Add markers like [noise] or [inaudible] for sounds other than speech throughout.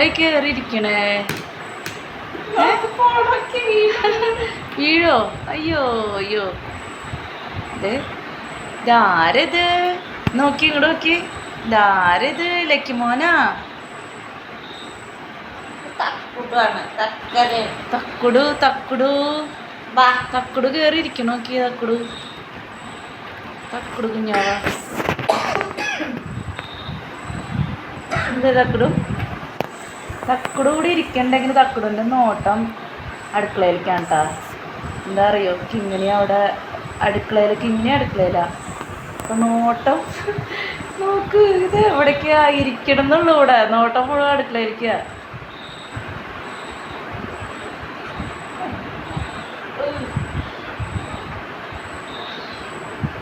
ആരെ കേറിയിരിക്കണേ. വീഴോ? അയ്യോ അയ്യോ. ഇത് ഇതാരത്? നോക്കി ഇങ്ങോട്ട് നോക്കി. ഇതാരത് ലക്കിമോനാ തക്കുടു തക്കുടു തക്കുടു. കേറിയിരിക്കണ നോക്കി തക്കുടു. തക്കുടു കുഞ്ഞാവാ. എന്താ തക്കുടു. തക്കുടു കൂടി ഇരിക്കണ്ടെങ്കിൽ തക്കുടുന്റെ നോട്ടം അടുക്കളയിലേക്കാണ് കേട്ടോ എന്താ അറിയോ? കിങ്ങിണി അവിടെ അടുക്കളയിൽ കിങ്ങിണി അടുക്കളയിലാണ് അപ്പം നോട്ടം [laughs] നോക്ക് ഇത് എവിടേക്കാ ഇരിക്കണം എന്നുള്ളൂ ഇവിടെ. നോട്ടം മുഴുവൻ അടുക്കളയിലേക്കാ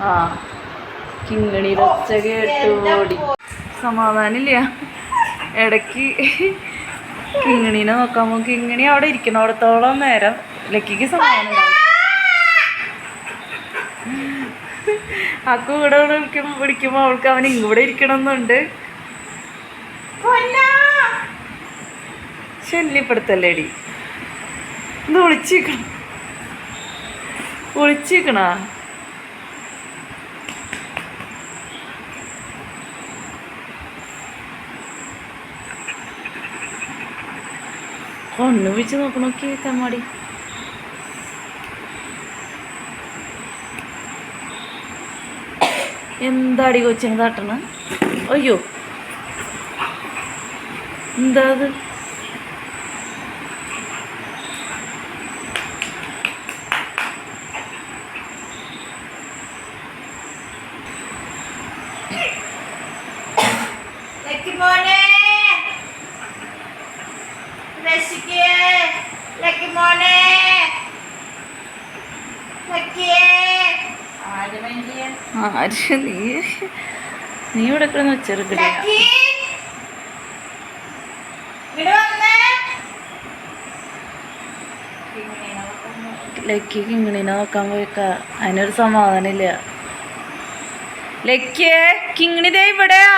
ആ കിങ്ങണി ഒച്ച കേട്ടു ഓടി സമാധാനില്ല ഇടയ്ക്ക് കിങ്ങിണീനെ നോക്കാൻ പോകും കിങ്ങിണി അവിടെ ഇരിക്കണോടത്തോളം നേരം ലക്കിക്ക് സമാധാനം അക്കു ഇവിടെ വിളിക്കുമ്പോൾ അവൾക്ക് അവൻ ഇങ്ങോട്ട് ഇരിക്കണമെന്നുണ്ട്. ശല്യപ്പെടുത്തല്ലേടി. ഇത് ഒളിച്ചിരിക്കണം ഒളിച്ചിരിക്കണ കണ്ണു വെച്ച് നോക്കണോക്കി തമ്മാടി എന്താടി കൊച്ചിന് തട്ടണ അയ്യോ. എന്താ അത് രക്ഷിക്കേ ലക്കിയേ ആര്? നീ നീ ഇവിടെ കിടന്ന് വെച്ചെറുക്കില്ല ലക്കി. കിങ്ങിണിനെ നോക്കാൻ പോയിക്ക. അതിനൊരു സമാധാനമില്ല. ലക്കിയേ കിങ്ങിണിതേ ഇവിടെയാ.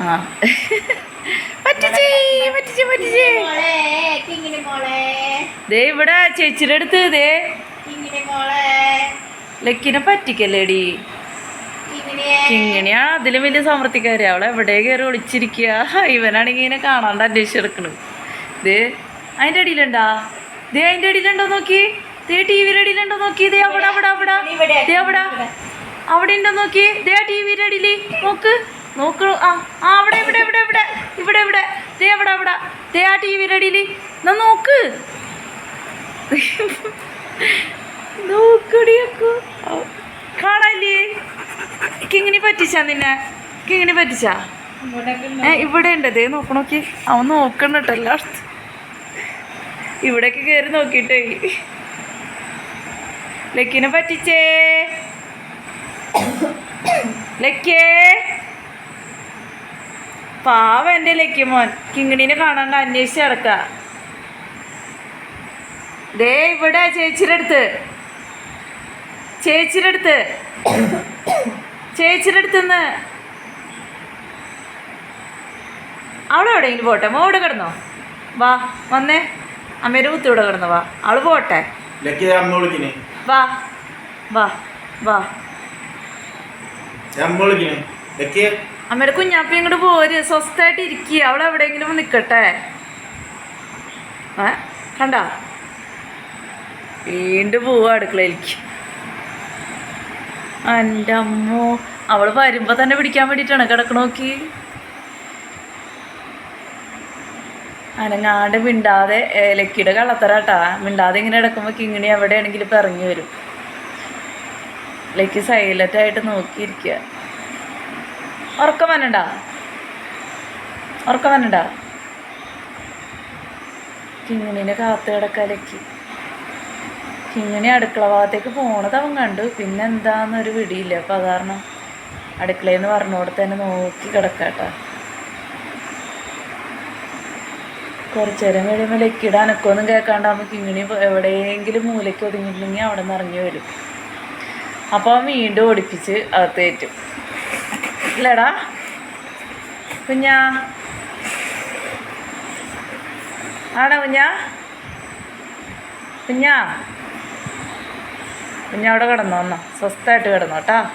ആ. പറ്റിച്ചേ പറ്റിച്ചേ പറ്റിച്ചേ. ദേ ഇവിടെ ചേച്ചിയുടെ അടുത്ത് ദേ. ലക്കിനെ പറ്റിക്കല്ലേടി. ഇങ്ങനെയാ അതിലും വലിയ സമൃദ്ധിക്കാരി അവളെ എവിടെ കയറി ഒളിച്ചിരിക്കുക ഇവനാണെങ്കിൽ ഇങ്ങനെ കാണാണ്ട് അന്വേഷിച്ച് എടുക്കണു ദേ അതിന്റെ അടിയിലുണ്ടാ? ദേ അതിന്റെ അടിയിലുണ്ടോ നോക്കി? ദേ ടി വിയുടെ അടിയിലുണ്ടോ നോക്കി? ദേ അവിടെ അവിടെ അവിടെ. ദേ അവിടെ അവിടെ. ഉണ്ടോ നോക്കി? ദേ ടി വിയുടെ അടിയിൽ നോക്ക് നോക്ക്. ആ ആ അവിടെ ഇവിടെ ഇവിടെ ഇവിടെ. ഇവിടെ ഇവിടെ. ദേ അവിടെ അവിടെ. ദേ ആ ടി വിയുടെ അടിയിൽ എന്നാ നോക്ക്. കാണാല്ലേ കിങ്ങിനി പറ്റിച്ചാ നിന്നെ? കിങ്ങിനി പറ്റിച്ചാ? ഏ ഇവിടെ ഉണ്ട്. ദേ നോക്ക് നോക്കി. അവൻ നോക്കണ്ടട്ടല്ല ഇവിടേക്ക് കയറി നോക്കിയിട്ടേ. ലക്കിനെ പറ്റിച്ചേ? ലക്കേ പാവ എന്റെ ലക്കിമോൻ. കിങ്ങിണീനെ കാണാണ്ട് അന്വേഷിച്ച് കിടക്ക ദേ ഇവിടെ ചേച്ചിയുടെ അടുത്ത്. ചേച്ചിയുടെ അടുത്ത്. ചേച്ചിയുടെ അടുത്തുനിന്ന്. അവളെ എവിടെയെങ്കിലും പോട്ടെ? മോ ഇവിടെ കിടന്നോ? വാ വന്നേ. അമ്മേരെ കുത്തി ഇവിടെ കിടന്നോ? വാ അവൾ പോട്ടെ. വാ വാ വാ. അമ്മയുടെ കുഞ്ഞാപ്പി ഇങ്ങോട്ട് പോര്. സ്വസ്ഥമായിട്ട് ഇരിക്കുക അവൾ എവിടെയെങ്കിലും നിൽക്കട്ടെ ഏ? കണ്ട? വീണ്ടും പോവാ അടുക്കളയിലേക്ക്. എന്റെ അമ്മോ. അവൾ വരുമ്പോൾ തന്നെ പിടിക്കാൻ വേണ്ടിയിട്ടാണ് കിടക്കണോക്കി അനങ്ങാണ്ട് മിണ്ടാതെ ലക്കിയുടെ കള്ളത്തരാട്ടാ. മിണ്ടാതെ ഇങ്ങനെ കിടക്കുമ്പോൾ കിങ്ങിണി എവിടെയാണെങ്കിലും ഇപ്പം ഇറങ്ങി വരും. ലക്കി സൈലന്റായിട്ട് നോക്കിയിരിക്കുക ഉറക്കം വന്നണ്ട ഉറക്കം വന്നണ്ട കിങ്ങിണിനെ കാത്തു കിടക്കലക്ക്. കിങ്ങിണി അടുക്കള ഭാഗത്തേക്ക് പോണത് അവൻ കണ്ടു. പിന്നെ എന്താന്നൊരു വിടിയില്ല അപ്പം കാരണം അടുക്കളയെന്ന് പറഞ്ഞോടെ തന്നെ നോക്കി കിടക്കാട്ടാ. കുറച്ചു നേരം കഴിയുമ്പോൾ ലക്കിയുടെ അനക്കൊന്നും കേൾക്കാണ്ടാകുമ്പോൾ കിങ്ങിണി എവിടെയെങ്കിലും മൂലയ്ക്ക് ഒതുങ്ങിയിട്ടുണ്ടെങ്കിൽ അവിടെ നിന്ന് ഇറങ്ങി വരും. അപ്പോൾ വീണ്ടും ഓടിപ്പിച്ച് അകത്ത് കയറ്റും ഇല്ലടാ കുഞ്ഞാ. ആടാ കുഞ്ഞാ. കുഞ്ഞാ. കുഞ്ഞ അവിടെ കിടന്നു വന്നോ. സ്വസ്ഥമായിട്ട് കിടന്നു കേട്ടാ.